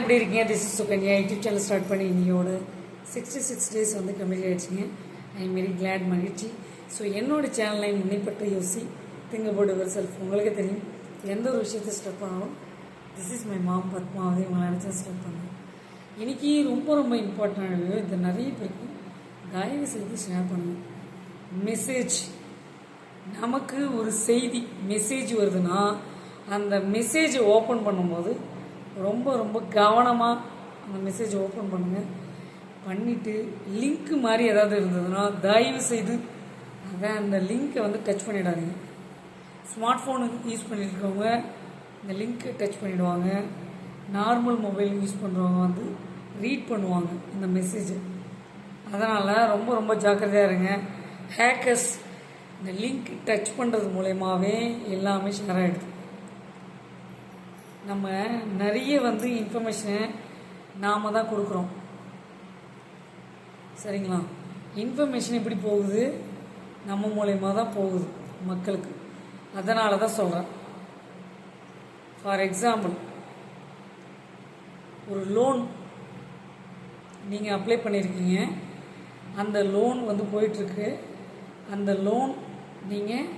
எப்படி இருக்கீங்க? This is Sukanya YouTube channel start பண்ணி இன்னையோட சிக்ஸ்டி சிக்ஸ் டேஸ் வந்து கம்ப்ளீட் ஆகிடுச்சிங்க ஐ எம் வெரி கிளாட் மகிழ்ச்சி. ஸோ என்னோட சேனலை முன்னைப்பட்ட யோசி திங்க போர்டு ஒரு செல்ஃப் உங்களுக்கே தெரியும். எந்த ஒரு விஷயத்தை ஸ்டெப் பண்ணாலும் this is my mom Padma அதை உங்களை நினச்சா ஸ்டெப் பண்ணுவேன் இன்றைக்கி ரொம்ப ரொம்ப இம்பார்ட்டன்ட் இது நிறைய பேருக்கு தயவு செய்து ஷேர் பண்ணுவேன் மெசேஜ் நமக்கு ஒரு செய்தி மெசேஜ் வருதுன்னா அந்த மெசேஜை ஓப்பன் பண்ணும்போது ரொம்ப ரொம்ப கவனமாக அந்த மெசேஜை ஓப்பன் பண்ணுங்கள் பண்ணிவிட்டு லிங்க் மாதிரி ஏதாவது இருந்ததுன்னா தயவு செய்து அதை அந்த லிங்க்கை வந்து டச் பண்ணிடாதீங்க. ஸ்மார்ட் ஃபோனு யூஸ் பண்ணியிருக்கவங்க இந்த லிங்க்கை டச் பண்ணிவிடுவாங்க நார்மல் மொபைல் யூஸ் பண்ணுறவங்க வந்து ரீட் பண்ணுவாங்க இந்த மெசேஜை அதனால் ரொம்ப ரொம்ப ஜாக்கிரதையாக இருங்க. ஹேக்கர்ஸ் இந்த லிங்க் டச் பண்ணுறது மூலயமாவே எல்லாமே ஷேர் ஆகிடுது நம்ம நிறைய வந்து இன்ஃபர்மேஷனை நாம் தான் கொடுக்குறோம். சரிங்களா? இன்ஃபர்மேஷன் எப்படி போகுது? நம்ம மூலயமா தான் போகுது மக்களுக்கு. அதனால தான் சொல்கிறேன் ஃபார் எக்ஸாம்பிள் ஒரு லோன் நீங்கள் அப்ளை பண்ணியிருக்கீங்க அந்த லோன் வந்து போயிட்டுருக்கு. அந்த லோன் நீங்கள்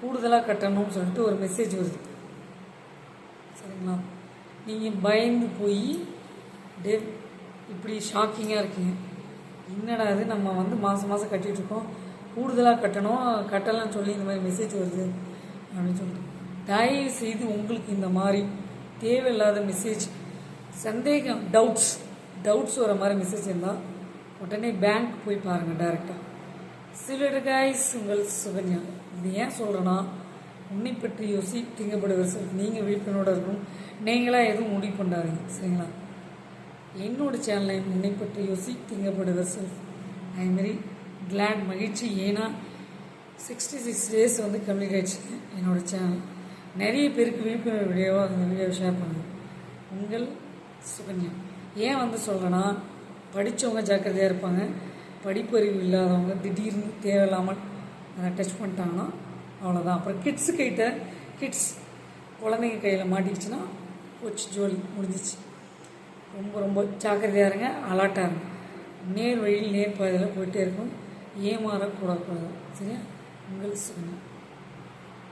கூடுதலாக கட்டணும்னு சொல்லிட்டு ஒரு மெசேஜ் வருது. சரிங்களா? நீங்கள் பயந்து போய் டே இப்படி ஷாக்கிங்காக இருக்கீங்க. என்னடா இது? நம்ம வந்து மாதம் மாதம் கட்டிகிட்டு இருக்கோம். கூடுதலாக கட்டணும் கட்டலாம்னு சொல்லி இந்த மாதிரி மெசேஜ் வருது. அப்படின்னு சொல்லிட்டு. தயவு செய்து உங்களுக்கு இந்த மாதிரி தேவையில்லாத மெசேஜ் சந்தேகம் டவுட்ஸ் டவுட்ஸ் வர மாதிரி மெசேஜ் இருந்தால் உடனே பேங்க் போய் பாருங்கள் டேரெக்டாக சிலர் கைஸ் உங்கள் சுகன்யா. இது ஏன் சொல்கிறேன்னா உன்னை பற்றி யோசி திங்கப்படுவர் சார் நீங்கள் விழிப்புணோட இருக்கணும். நீங்களாக எதுவும் முடிவு பண்ணாதீங்க சரிங்களா? என்னோட சேனலை உன்னை பற்றி யோசி திங்கப்படுவர் சார் ஐ வெரி கிளாட் மகிழ்ச்சி ஏன்னா சிக்ஸ்டி சிக்ஸ் டேஸ் வந்து கம்ப்ளீட் ஆயிடுச்சுங்க என்னோட சேனல் நிறைய பேருக்கு விழிப்புணர்வு வீடியோவாக அந்த வீடியோவை ஷேர் பண்ணுங்க. உங்கள் சுகன்யா. ஏன் வந்து சொல்கிறேன்னா படித்தவங்க ஜாக்கிரதையாக இருப்பாங்க. படிப்பறிவு இல்லாதவங்க திடீர்னு தேவையில்லாமல் அதை டச் பண்ணிட்டாங்கன்னா அவ்வளோதான் அப்புறம் கிட்ஸு கிட்ட கிட்ஸ் குழந்தைங்க கையில் மாட்டிக்கிச்சுன்னா போச்சு ஜோலி முடிஞ்சிச்சு. ரொம்ப ரொம்ப ஜாக்கிரதையாக இருங்க அலாட்டாக இருங்க. நேர் வழியில் நேர் பாதையில் போயிட்டே இருக்கும் ஏமாறக்கூடாது. சரியா? உங்கள் சுகன்யா